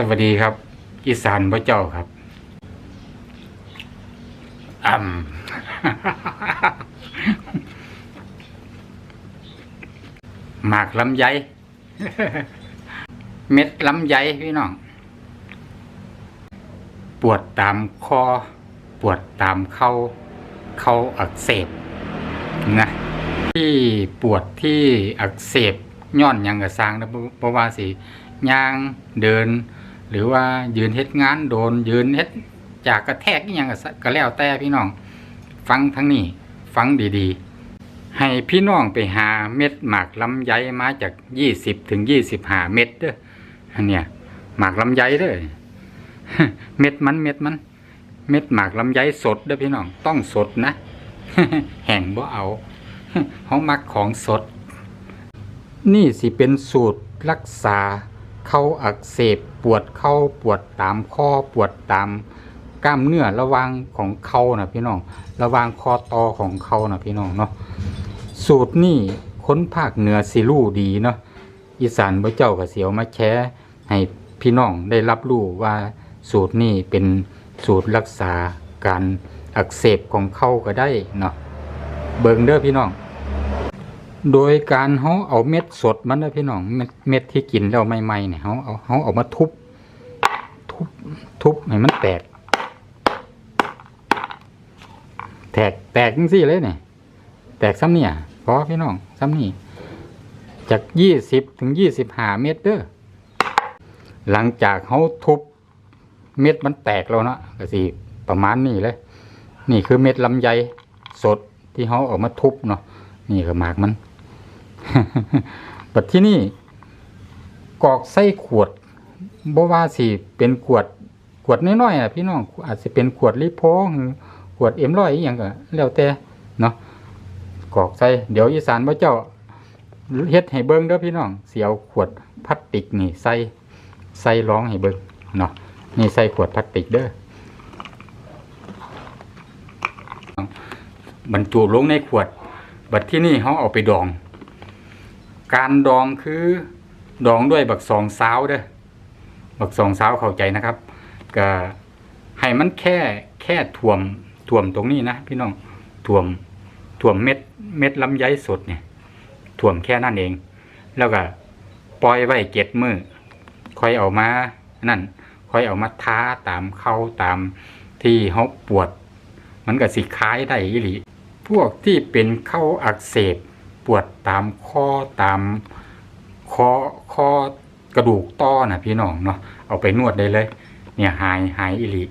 สวัสดีครับ อีสานพระเจ้าครับอ่ำหมากลำไยเม็ดลำไยพี่น้อง ปวดตามคอ ปวดตามเข่าเข่าอักเสบนะ ที่ปวดที่อักเสบย้อนยังกระซางนะบ่เพราะว่าสิย่างเดิน หรือว่ายืนเฮ็ดงานโดน ยืนเฮ็ดจากกระแทกอหยังก็ซะแล้วแต่พี่น้อง ฟังทั้งนี้ฟังดีๆ ให้พี่น้องไปหาเม็ดหมากลำไยมาจากยี่สิบถึงยี่สิบหาเม็ดเด้ออันเนี้ยหมากลำไยเด้อเม็ดมันเม็ดมัน เม็ดหมากลำไยสดเด้อพี่น้องต้องสดนะแห้งบ่เอาเขามักของสด นี่สิเป็นสูตรรักษา เข่าอักเสบปวดเข่าปวดตามข้อปวดตามกล้ามเนื้อระวางของเขานะพี่น้อง ระวางคอตอของเขานะพี่น้องเนาะสูตรนี่ค้นภาคเหนือสิรู้ดีเนาะอีสานพระเจ้าก็เสียวมาแชร์ให้พี่น้องได้รับรู้ว่าสูตรนี่เป็นสูตรรักษาการอักเสบของเขาก็ได้เนาะเบิงเด้อพี่น้อง โดยการเขาเอาเม็ดสดมันนะพี่น้องเม็ดเม็ดที่กินแล้วใหม่ๆเนี่ยเขาเอาเขาเอามาทุบ ทุบทุบให้มันแตก แตกแตกจังซี่เลยเนี่ยแตกซ้ำเนี่ยพอพี่น้องซ้ำนี่จากยี่สิบถึงยี่สิบห้าเม็ดเด้อหลังจากเขาทุบ เม็ดมันแตกแล้วเนาะก็สิประมาณนี้เลย นี่คือเม็ดลำไยสดที่เขาเออกมาทุบเนาะนี่ก็หมากมัน บัดที่นี่กอกใส่ขวดบ่ว่าสิเป็นขวดขวดน้อยๆอะพี่น้องอาจจะเป็นขวดลิโพขวดเอ็มร้อยอย่างก็แล้วแต่เนาะกอกใส่เดี๋ยวอีสานพระเจ้าเฮ็ดให้เบิ่งเด้อพี่น้องเสียวขวดพลาสติกนี่ใส่ใส่ร้องให้เบิ่งเนาะนี่ใส่ขวดพลาสติกเด้อบรรจุลงในขวด บัดที่นี่เขาเอาไปดอง การดองคือดองด้วยบักสองสาวเด้อบักสองสาวเข้าใจนะครับก็ให้มันแค่แค่ถ่วมถ่วมตรงนี้นะพี่น้องถ่วมถ่วมเม็ดเม็ดลำไยสดเนี่ยถ่วมแค่นั้นเอง แล้วก็ปล่อยไว้เจ็ดมือค่อยเอามานั่นค่อยเอามาท้าตามเข้าตามที่เขาปวด มันก็สิคล้ายได้อีหลีพวกที่เป็นเข้าอักเสบ ปวดตามข้อตามคอคอกระดูกต้อนะพี่น้องเนาะเอาไปนวดได้เลย เนี่ยหายหายอิลี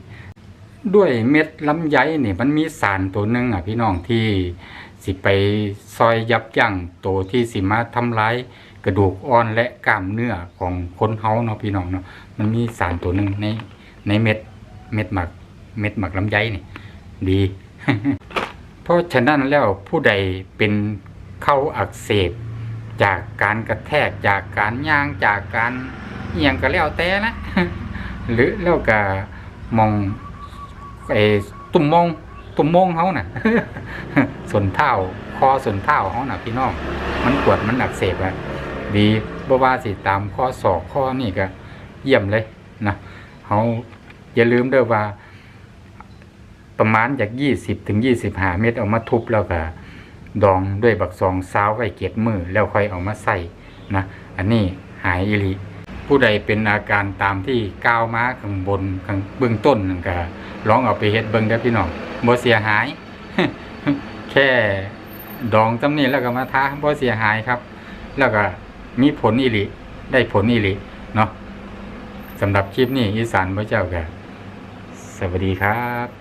ด้วยเม็ดลำไยเนี่ยมันมีสารตัวหนึ่งอะพี่น้องที่สิไปซอยยับยั้งตัวที่สิมาทำร้ายกระดูกอ่อนและกล้ามเนื้อของคนเฮาเนาะพี่น้องเนาะมันมีสารตัวหนึ่งในในเม็ดเม็ดหมัก เม็ดหมักลำไยนี่ ดี เพราะฉะนั้นแล้วผู้ใดเป็น เข้าอักเสบจากการกระแทกจากการย่างจากการเอียงก็แล้วแต่นะหรือแล้วก็มองไอ้ตุ่มมองตุ่มมองเขาน่ะส่วนเท้าคอส่วนเท้าเขาน่ะพี่น้องมันปวดมันอักเสบอะดีบ่ว่าสิตามข้อศอกข้อนี่ก็เยี่ยมเลยนะเขาอย่าลืมเด้อว่า ประมาณจากยี่สิบถึงยี่สิบห้าเม็ดเอามาทุบแล้วก็ ดองด้วยบักซองซาวไว้เก็ดมือแล้วค่อยเอามาใส่นะอันนี้หายอีหลีผู้ใดเป็นอาการตามที่ก้าวมาข้างบนข้างเบื้องต้นก็ลองเอาไปเฮ็ดเบิ่งเด้พี่น้องบ่เสียหาย แค่ดองจำนี้แล้วก็มาทาบ่เสียหายครับ แล้วก็มีผลอีหลีได้ผลอีหลีเนาะสำหรับคลิปนี้อีสานพระเจ้าก็สวัสดีครับ